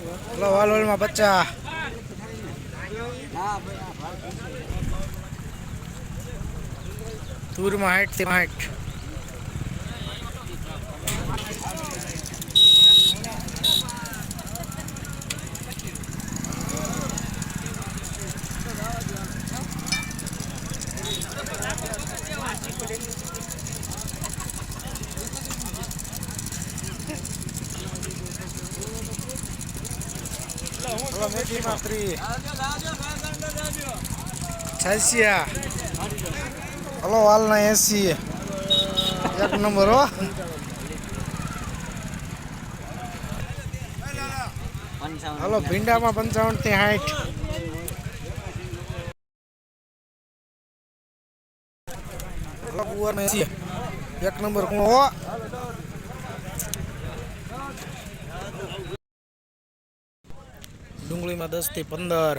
Hello વાલોલમાં બચ્ચા. તુરમાં હાઈટથી હાઈટ છાસિયા હલો વાલના એસી. એક નંબર, હો. હલો, ભીંડામાં પંચાવનથી સાઠ હલો એક નંબર કુણો હો. ડુંગળીમાં દસથી પંદર.